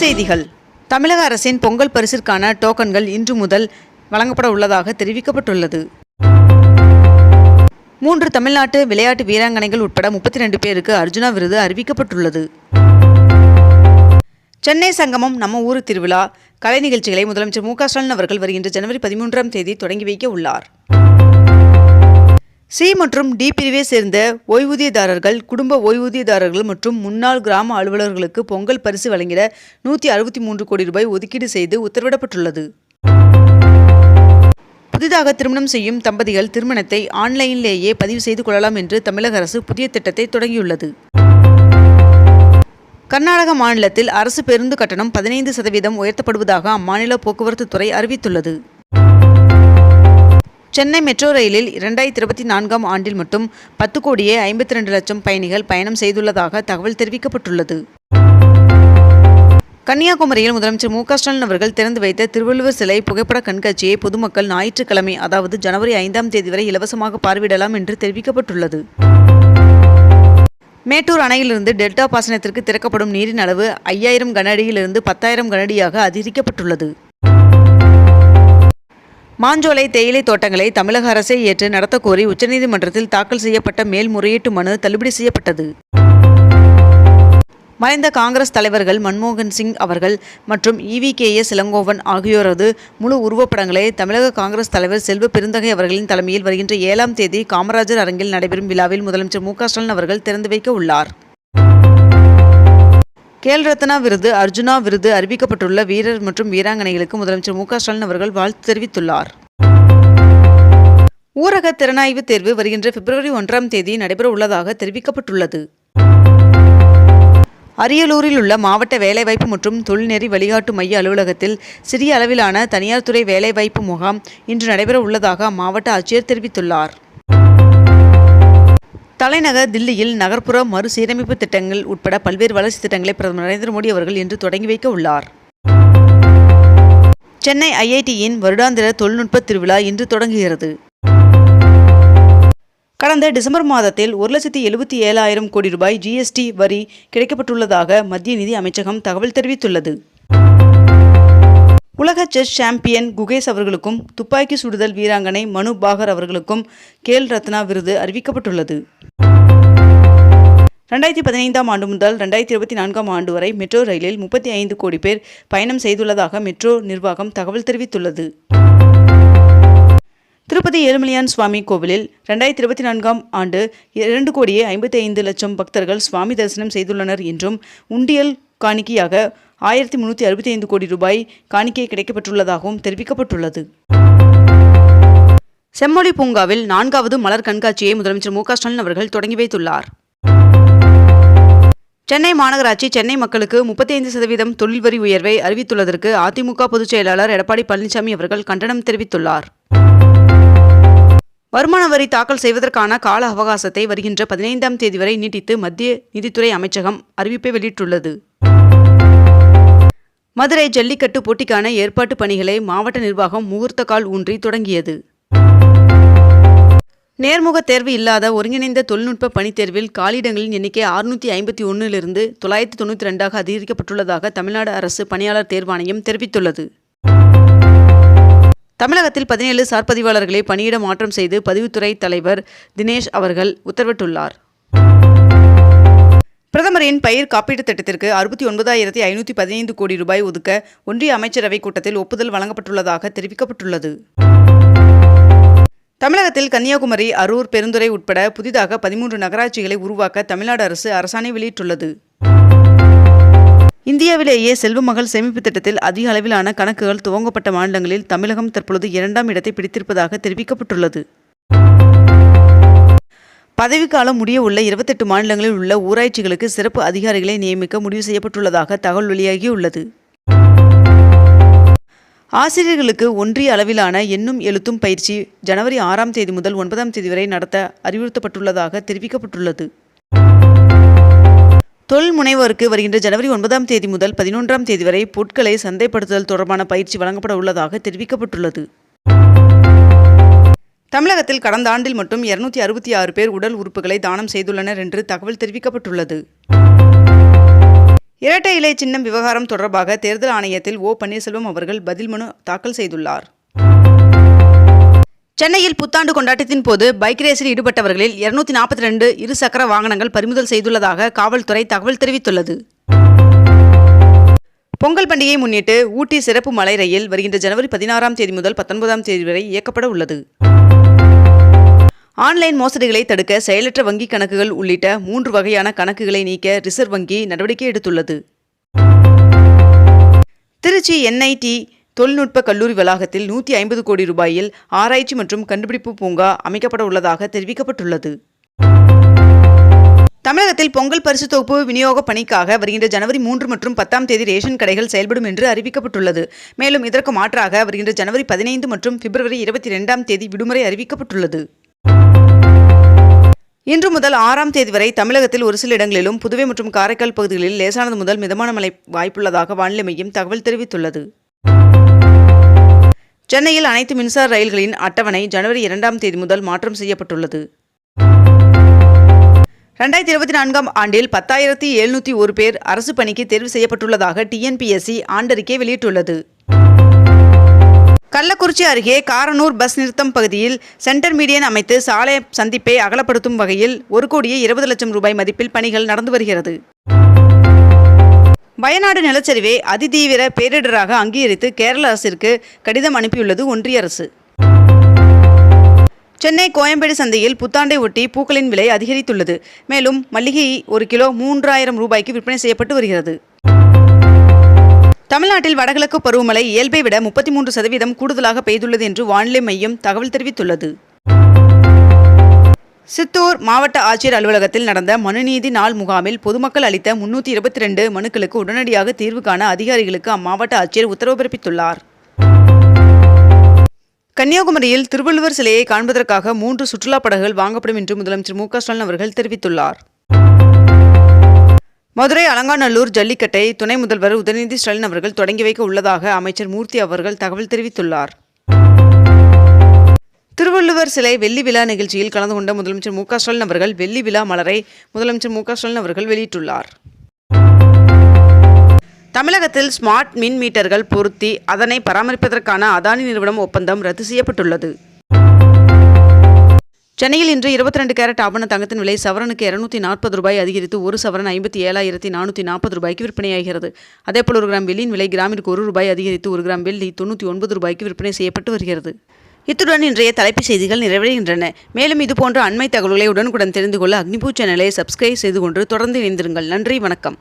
செய்திகள். தமிழக அரசின் பொங்கல் பரிசிற்கான டோக்கன்கள் இன்று முதல் வழங்கப்பட உள்ளதாக தெரிவிக்கப்பட்டுள்ளது. மூன்று தமிழ்நாட்டு விளையாட்டு வீராங்கனைகள் உட்பட முப்பத்தி ரெண்டு பேருக்கு அர்ஜுனா விருது அறிவிக்கப்பட்டுள்ளது. சென்னை சங்கமம் நம்ம ஊர் திருவிழா. கலை நிகழ்ச்சிகளை முதலமைச்சர் மு க ஸ்டாலின் அவர்கள் வருகின்ற ஜனவரி பதிமூன்றாம் தேதி தொடங்கி வைக்க உள்ளார். சி மற்றும் டி பிரிவை சேர்ந்த ஓய்வூதியதாரர்கள் குடும்ப ஓய்வூதியதாரர்கள் மற்றும் முன்னாள் கிராம அலுவலர்களுக்கு பொங்கல் பரிசு வழங்கிட நூற்றி அறுபத்தி மூன்று கோடி ரூபாய் ஒதுக்கீடு செய்து உத்தரவிடப்பட்டுள்ளது. புதிதாக திருமணம் செய்யும் தம்பதிகள் திருமணத்தை ஆன்லைனிலேயே பதிவு செய்து கொள்ளலாம் என்று தமிழக அரசு புதிய திட்டத்தை தொடங்கியுள்ளது. கர்நாடக மாநிலத்தில் அரசு பேருந்து கட்டணம் பதினைந்து சதவீதம் உயர்த்தப்படுவதாக அம்மாநில போக்குவரத்து துறை அறிவித்துள்ளது. சென்னை மெட்ரோ ரயிலில் இரண்டாயிரத்தி இருபத்தி நான்காம் ஆண்டில் மட்டும் பத்து கோடியே ஐம்பத்தி ரெண்டு லட்சம் பயணிகள் பயணம் செய்துள்ளதாக தகவல் தெரிவிக்கப்பட்டுள்ளது. கன்னியாகுமரியில் முதலமைச்சர் மு ஸ்டாலின் அவர்கள் திறந்து வைத்த திருவள்ளுவர் சிலை புகைப்பட கண்காட்சியை பொதுமக்கள் ஞாயிற்றுக்கிழமை அதாவது ஜனவரி ஐந்தாம் தேதி வரை இலவசமாக பார்வையிடலாம் என்று தெரிவிக்கப்பட்டுள்ளது. மேட்டூர் அணையிலிருந்து டெல்டா பாசனத்திற்கு திறக்கப்படும் நீரின் அளவு ஐயாயிரம் கனஅடியிலிருந்து பத்தாயிரம் கனஅடியாக அதிகரிக்கப்பட்டுள்ளது. மாஞ்சோலை தேயிலை தோட்டங்களை தமிழக அரசை ஏற்று நடத்தக்கோரி உச்சநீதிமன்றத்தில் தாக்கல் செய்யப்பட்ட மேல்முறையீட்டு மனு தள்ளுபடி செய்யப்பட்டது. மறைந்த காங்கிரஸ் தலைவர்கள் மன்மோகன் சிங் அவர்கள் மற்றும் இவி கே எஸ் இளங்கோவன் ஆகியோரது முழு உருவப்படங்களை தமிழக காங்கிரஸ் தலைவர் செல்வ பெருந்தகை அவர்களின் தலைமையில் வருகின்ற ஏழாம் தேதி காமராஜர் அரங்கில் நடைபெறும் விழாவில் முதலமைச்சர் மு க ஸ்டாலின் அவர்கள் திறந்து வைக்க உள்ளார். கேல் ரத்னா விருது அர்ஜுனா விருது அறிவிக்கப்பட்டுள்ள வீரர் மற்றும் வீராங்கனைகளுக்கு முதலமைச்சர் மு ஸ்டாலின் அவர்கள் வாழ்த்து தெரிவித்துள்ளார். ஊரக திறனாய்வு தேர்வு வருகின்ற பிப்ரவரி ஒன்றாம் தேதி நடைபெற உள்ளதாக தெரிவிக்கப்பட்டுள்ளது. அரியலூரில் உள்ள மாவட்ட வேலைவாய்ப்பு மற்றும் தொழில்நெறி வழிகாட்டு மைய அலுவலகத்தில் சிறிய அளவிலான தனியார் துறை வேலைவாய்ப்பு முகாம் இன்று நடைபெற உள்ளதாக அம்மாவட்ட ஆட்சியர் தெரிவித்துள்ளார். தலைநகர் தில்லியில் நகர்ப்புற மறுசீரமைப்பு திட்டங்கள் உட்பட பல்வேறு வளர்ச்சி திட்டங்களை பிரதமர் நரேந்திர மோடி அவர்கள் இன்று தொடங்கி வைக்க உள்ளார். சென்னை ஐஐடியின் வருடாந்திர தொழில்நுட்ப திருவிழா இன்று தொடங்குகிறது. கடந்த டிசம்பர் மாதத்தில் ஒரு லட்சத்தி எழுபத்தி ஏழாயிரம் கோடி ரூபாய் ஜிஎஸ்டி வரி கிடைக்கப்பட்டுள்ளதாக மத்திய நிதி அமைச்சகம் தகவல் தெரிவித்துள்ளது. உலக செஸ் சாம்பியன் குகேஷ் அவர்களுக்கும் துப்பாக்கி சுடுதல் வீராங்கனை மனு பாகர் அவர்களுக்கும் கேல் ரத்னா விருது அறிவிக்கப்பட்டுள்ளது. ரெண்டாயிரத்தி பதினைந்தாம் ஆண்டு முதல் ரெண்டாயிரத்தி இருபத்தி நான்காம் ஆண்டு வரை மெட்ரோ ரயிலில் முப்பத்தி ஐந்து கோடி பேர் பயணம் செய்துள்ளதாக மெட்ரோ நிர்வாகம் தகவல் தெரிவித்துள்ளது. திருப்பதி ஏழுமலையான் சுவாமி கோவிலில் ரெண்டாயிரத்தி இருபத்தி நான்காம் ஆண்டு இரண்டு கோடியே ஐம்பத்தி ஐந்து லட்சம் பக்தர்கள் சுவாமி தரிசனம் செய்துள்ளனர் என்றும் உண்டியல் காணிக்கையாக ஆயிரத்தி முன்னூற்றி அறுபத்தி ஐந்து கோடி ரூபாய் காணிக்கை கிடைக்கப்பட்டுள்ளதாகவும் தெரிவிக்கப்பட்டுள்ளது. செம்மொழி பூங்காவில் நான்காவது மலர் கண்காட்சியை முதலமைச்சர் மு க ஸ்டாலின் அவர்கள் தொடங்கி வைத்துள்ளார். சென்னை மாநகராட்சி சென்னை மக்களுக்கு முப்பத்தி ஐந்து சதவீதம் தொழில் வரி உயர்வை அறிவித்துள்ளதற்கு அதிமுக பொதுச் செயலாளர் எடப்பாடி பழனிசாமி அவர்கள் கண்டனம் தெரிவித்துள்ளார். வருமான வரி தாக்கல் செய்வதற்கான கால அவகாசத்தை வருகின்ற பதினைந்தாம் தேதி வரை நீட்டித்து மத்திய நிதித்துறை அமைச்சகம் அறிவிப்பை வெளியிட்டுள்ளது. மதுரை ஜல்லிக்கட்டு போட்டிக்கான ஏற்பாட்டு பணிகளை மாவட்ட நிர்வாகம் முகூர்த்த கால் ஊன்றி தொடங்கியது. நேர்முக தேர்வு இல்லாத ஒருங்கிணைந்த தொழில்நுட்ப பணித்தேர்வில் காலியிடங்களின் எண்ணிக்கை அறுநூற்றி ஐம்பத்தி ஒன்றிலிருந்து தொள்ளாயிரத்தி தொண்ணூற்றி ரெண்டாக அதிகரிக்கப்பட்டுள்ளதாக தமிழ்நாடு அரசு பணியாளர் தேர்வாணையம் தெரிவித்துள்ளது. தமிழகத்தில் பதினேழு சார்பதிவாளர்களை பணியிட மாற்றம் செய்து பதிவுத்துறை தலைவர் தினேஷ் அவர்கள் உத்தரவிட்டுள்ளார். பிரதமரின் பயிர் காப்பீட்டுத் திட்டத்திற்கு அறுபத்தி ஒன்பதாயிரத்தி ஐநூற்றி பதினைந்து கோடி ரூபாய் ஒதுக்க ஒன்றிய அமைச்சரவைக் கூட்டத்தில் ஒப்புதல் வழங்கப்பட்டுள்ளதாக தெரிவிக்கப்பட்டுள்ளது. தமிழகத்தில் கன்னியாகுமரி அரூர் பெருந்துறை உட்பட புதிதாக பதிமூன்று நகராட்சிகளை உருவாக்க தமிழ்நாடு அரசு அரசாணை வெளியிட்டுள்ளது. இந்தியாவிலேயே செல்வமகள் சேமிப்பு திட்டத்தில் அதிக அளவிலான கணக்குகள் துவங்கப்பட்ட மாநிலங்களில் தமிழகம் தற்பொழுது இரண்டாம் இடத்தை பிடித்திருப்பதாக தெரிவிக்கப்பட்டுள்ளது. பதவிக்காலம் முடிய உள்ள இருபத்தெட்டு மாநிலங்களில் உள்ள ஊராட்சிகளுக்கு சிறப்பு அதிகாரிகளை நியமிக்க முடிவு செய்யப்பட்டுள்ளதாக தகவல் வெளியாகியுள்ளது. ஆசிரியர்களுக்கு ஒன்றிய அளவிலான எண்ணும் எழுத்தும் பயிற்சி ஜனவரி ஆறாம் தேதி முதல் ஒன்பதாம் தேதி வரை நடத்த அறிவுறுத்தப்பட்டுள்ளதாக தெரிவிக்கப்பட்டுள்ளது. தொழில் முனைவோருக்கு வருகின்ற ஜனவரி ஒன்பதாம் தேதி முதல் பதினொன்றாம் தேதி வரை பொருட்களை சந்தைப்படுத்துதல் தொடர்பான பயிற்சி வழங்கப்பட உள்ளதாக தெரிவிக்கப்பட்டுள்ளது. தமிழகத்தில் கடந்த ஆண்டில் மட்டும் இருநூத்தி அறுபத்தி ஆறு பேர் உடல் உறுப்புகளை தானம் செய்துள்ளனர் என்று தகவல் தெரிவிக்கப்பட்டுள்ளது. இரட்டை இலை சின்னம் விவகாரம் தொடர்பாக தேர்தல் ஆணையத்தில் ஓ பன்னீர்செல்வம் அவர்கள் பதில் மனு தாக்கல் செய்துள்ளார். சென்னையில் புத்தாண்டு கொண்டாட்டத்தின் போது பைக் ரேஸில் ஈடுபட்டவர்களில் இருநூத்தி நாற்பத்தி ரெண்டு இருசக்கர வாகனங்கள் பறிமுதல் செய்துள்ளதாக காவல்துறை தகவல் தெரிவித்துள்ளது. பொங்கல் பண்டிகையை முன்னிட்டு ஊட்டி சிறப்பு மலை ரயில் வருகின்ற ஜனவரி பதினாறாம் தேதி முதல் பத்தொன்பதாம் தேதி வரை இயக்கப்பட உள்ளது. ஆன்லைன் மோசடிகளை தடுக்க செயலற்ற வங்கி கணக்குகள் உள்ளிட்ட மூன்று வகையான கணக்குகளை நீக்க ரிசர்வ் வங்கி நடவடிக்கை எடுத்துள்ளது. திருச்சி என்ஐடி தொழில்நுட்ப கல்லூரி வளாகத்தில் நூற்றி ஐம்பது கோடி ரூபாயில் ஆராய்ச்சி மற்றும் கண்டுபிடிப்பு பூங்கா அமைக்கப்பட உள்ளதாக தெரிவிக்கப்பட்டுள்ளது. தமிழகத்தில் பொங்கல் பரிசு தொகுப்பு விநியோக பணிக்காக வருகின்ற ஜனவரி மூன்று மற்றும் பத்தாம் தேதி ரேஷன் கடைகள் செயல்படும் என்று அறிவிக்கப்பட்டுள்ளது. மேலும் இதற்கு மாற்றாக வருகின்ற ஜனவரி பதினைந்து மற்றும் பிப்ரவரி இருபத்தி இரண்டாம் தேதி விடுமுறை அறிவிக்கப்பட்டுள்ளது. இன்று முதல் ஆறாம் தேதி வரை தமிழகத்தில் ஒரு சில இடங்களிலும் புதுவை மற்றும் காரைக்கால் பகுதிகளில் லேசானது முதல் மிதமான மழை வாய்ப்புள்ளதாக வானிலை மையம் தகவல் தெரிவித்துள்ளது. சென்னையில் அனைத்து மின்சார ரயில்களின் அட்டவணை ஜனவரி இரண்டாம் தேதி முதல் மாற்றம் செய்யப்பட்டுள்ளது. ரெண்டாயிரத்தி இருபத்தி நான்காம் ஆண்டில் பத்தாயிரத்தி எழுநூற்றி ஒரு பேர் அரசு பணிக்கு தேர்வு செய்யப்பட்டுள்ளதாக டிஎன்பிஎஸ்சி ஆண்டறிக்கை வெளியிட்டுள்ளது. கள்ளக்குறிச்சி அருகே காரனூர் பஸ் நிறுத்தம் பகுதியில் சென்டர் மீடியன் அமைத்து சாலை சந்திப்பை அகலப்படுத்தும் வகையில் ஒரு கோடியே இருபது லட்சம் ரூபாய் மதிப்பில் பணிகள் நடந்து வருகிறது. வயநாடு நிலச்சரிவை அதிதீவிர பேரிடராக அங்கீகரித்து கேரள அரசிற்கு கடிதம் அனுப்பியுள்ளது ஒன்றிய அரசு. சென்னை கோயம்பேடு சந்தையில் புத்தாண்டை ஒட்டி பூக்களின் விலை அதிகரித்துள்ளது. மேலும் மல்லிகை ஒரு கிலோ மூன்றாயிரம் ரூபாய்க்கு விற்பனை செய்யப்பட்டு வருகிறது. தமிழ்நாட்டில் வடகிழக்கு பருவமழை இயல்பை விட முப்பத்தி மூன்று சதவீதம் கூடுதலாக பெய்துள்ளது என்று வானிலை மையம் தகவல் தெரிவித்துள்ளது. சித்தூர் மாவட்ட ஆட்சியர் அலுவலகத்தில் நடந்த மனுநீதி நாள் முகாமில் பொதுமக்கள் அளித்த முன்னூற்றி இருபத்தி ரெண்டு மனுக்களுக்கு உடனடியாக தீர்வு காண அதிகாரிகளுக்கு அம்மாவட்ட ஆட்சியர் உத்தரவு பிறப்பித்துள்ளார். கன்னியாகுமரியில் திருவள்ளுவர் சிலையை காண்பதற்காக மூன்று சுற்றுலா படகுகள் வாங்கப்படும் என்று முதலமைச்சர் மு க ஸ்டாலின் அவர்கள் தெரிவித்துள்ளார். மதுரை அலங்காநல்லூர் ஜல்லிக்கட்டை துணை முதல்வர் உதயநிதி ஸ்டாலின் அவர்கள் தொடங்கி வைக்க உள்ளதாக அமைச்சர் மூர்த்தி அவர்கள் தகவல் தெரிவித்துள்ளார். திருவள்ளுவர் சிலை வெள்ளி விழா நிகழ்ச்சியில் கலந்து கொண்ட முதலமைச்சர் மு ஸ்டாலின் அவர்கள் வெள்ளி விழா மலரை முதலமைச்சர் மு ஸ்டாலின் அவர்கள் வெளியிட்டுள்ளார். தமிழகத்தில் ஸ்மார்ட் மின் மீட்டர்கள் பொருத்தி அதனை பராமரிப்பதற்கான அதானி நிறுவனம் ஒப்பந்தம் ரத்து செய்யப்பட்டுள்ளது. சென்னையில் இன்று இருபத்தி ரெண்டு கேரட் ஆபண தங்கத்தின் விலை சவரனுக்கு இருநூத்தி நாற்பது ரூபாய் அதிகரித்து ஒரு சவரன் ஐம்பத்தி ஏழாயிரத்தி நானூற்றி நாற்பது ரூபாய்க்கு விற்பனையாகிறது. அதேபோல் ஒரு கிராம் வெள்ளியின் விலை கிராமிற்கு ஒரு ரூபாய் அதிகரித்து ஒரு கிராம் வெள்ளி தொண்ணூற்றி ஒன்பது ரூபாய்க்கு விற்பனை செய்யப்பட்டு வருகிறது. இத்துடன் இன்றைய தலைப்புச் செய்திகள் நிறைவடைகின்றன. மேலும் இதுபோன்ற அண்மை தகவல்களை உடனுக்குடன் தெரிந்து கொள்ள அக்னிபூ சேனலை சப்ஸ்கிரைப் செய்து கொண்டு தொடர்ந்து இணைந்திருங்கள். நன்றி வணக்கம்.